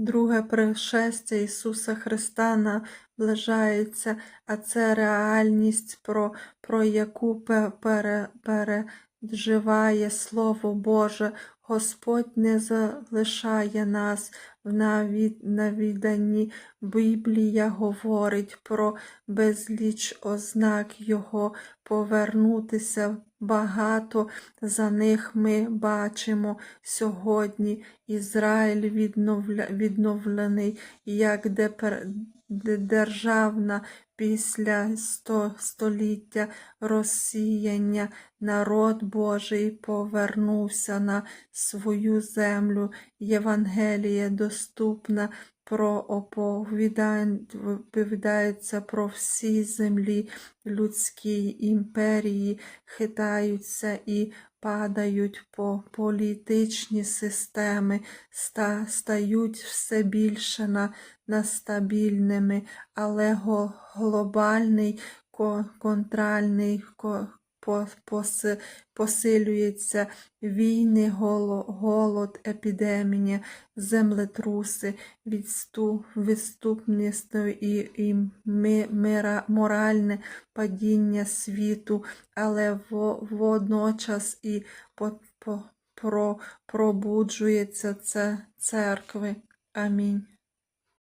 Друге пришестя Ісуса Христа наближається, а це реальність, про, про яку пере, пере, переживає Слово Боже. Господь не залишає нас в навіданні. Біблія говорить про безліч ознак Його повернутися. Багато за них ми бачимо сьогодні. Ізраїль відновлений як депер, де- державна після сто, століття розсіяння. Народ Божий повернувся на свою землю. Євангеліє доступна оповідається про всі землі людській імперії, хитаються і падають по політичні системи, ста, стають все більше на, нестабільними, але го, глобальний ко, контральний ко, по, посилюється війни, голо, голод, епідемія, землетруси, відступ, відступність і, і ми, мира, моральне падіння світу, але во, водночас і по, по, про, пробуджується це церкви. Амінь.